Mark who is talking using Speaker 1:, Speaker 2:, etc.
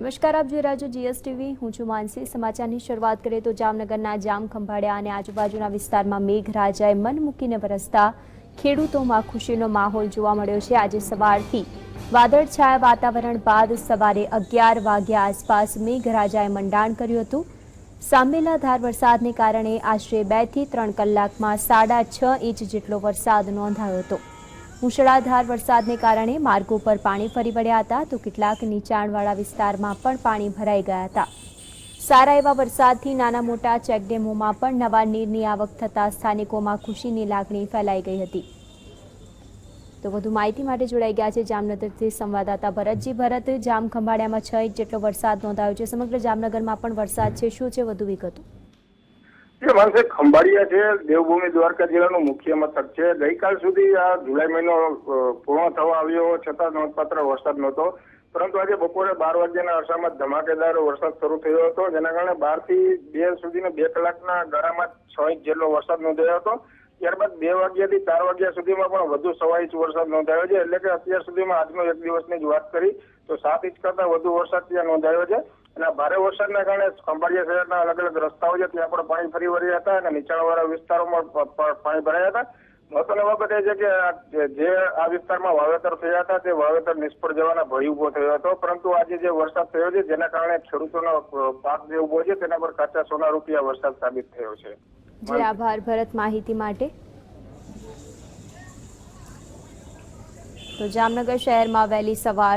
Speaker 1: નમસ્કાર, આપ જોઈ રહ્યા છો જીએસટીવી હું છું માનસી. સમાચારની શરૂઆત કરીએ તો જામનગરના જામ ખંભાળિયા અને આજુબાજુના વિસ્તારમાં મેઘરાજાએ મન મૂકીને વરસતા ખેડૂતોમાં ખુશીનો માહોલ જોવા મળ્યો છે. આજે સવારથી વાદળછાયા વાતાવરણ બાદ સવારે અગિયાર વાગ્યા આસપાસ મેઘરાજાએ મંડાણ કર્યું હતું. સામેલાધાર વરસાદને કારણે આશરે બેથી ત્રણ કલાકમાં સાડા છ ઇંચ જેટલો વરસાદ નોંધાયો હતો. મુશળાધાર વરસાદને કારણે માર્ગો પર પાણી ફરી વળ્યા હતા તો કેટલાક નીચાણવાળા વિસ્તારમાં પણ પાણી ભરાઈ ગયા હતા. સારા એવા વરસાદથી નાના મોટા ચેકડેમોમાં પણ નવા નીરની આવક થતાં સ્થાનિકોમાં ખુશીની લાગણી ફેલાઈ ગઈ હતી. તો વધુ માહિતી માટે જોડાઈ ગયા છે જામનગરથી સંવાદદાતા ભરતજી. ભરત જામ ખંભાળિયામાં છ ઇંચ જેટલો વરસાદ નોંધાયો છે. સમગ્ર જામનગરમાં પણ વરસાદ છે. શું છે વધુ વિગતો?
Speaker 2: જે માનસે ખંભાળિયા છે, દેવભૂમિ દ્વારકા જિલ્લાનું મુખ્ય મથક છે. ગઈકાલ સુધી આ જુલાઈ મહિનો પૂર્ણ થવા આવ્યો છતાં નોંધપાત્ર વરસાદ નહોતો. પરંતુ આજે બપોરે બાર વાગ્યાના અરસામાં ધમાકેદાર વરસાદ શરૂ થયો હતો. જેના કારણે બારથી બે સુધીના બે કલાકના ગાળામાં છ ઇંચ જેટલો વરસાદ નોંધાયો હતો. ત્યારબાદ બે વાગ્યાથી ચાર વાગ્યા સુધીમાં પણ વધુ સવા ઇંચ વરસાદ નોંધાયો છે. એટલે કે અત્યાર સુધીમાં આજનો એક દિવસની જ વાત કરી, તો સાત ઇંચ કરતા વધુ વરસાદ ત્યાં નોંધાયો છે. અને ભારે વરસાદના કારણે ખંભાળિયા શહેરના અલગ અલગ રસ્તાઓ છે, ત્યાં પણ પાણી ફરી વળ્યા હતા અને નીચાણવાળા વિસ્તારોમાં પાણી ભરાયા હતા. મહત્વની બાબત એ છે કે જે- આ વિસ્તારમાં વાવેતર થયા હતા, તે વાવેતર નિષ્ફળ જવાના ભય ઊભો થયો હતો. પરંતુ આજે જે વરસાદ થયો છે, જેના કારણે ખેડૂતોનો પાક જે ઊભો છે, તેના પર કાચા સોના રૂપિયા વરસાદ સાબિત થયો છે.
Speaker 1: આભાર. ભરત માહિતી માટે. તો જામનગર શહેરમાં વહેલી સવાર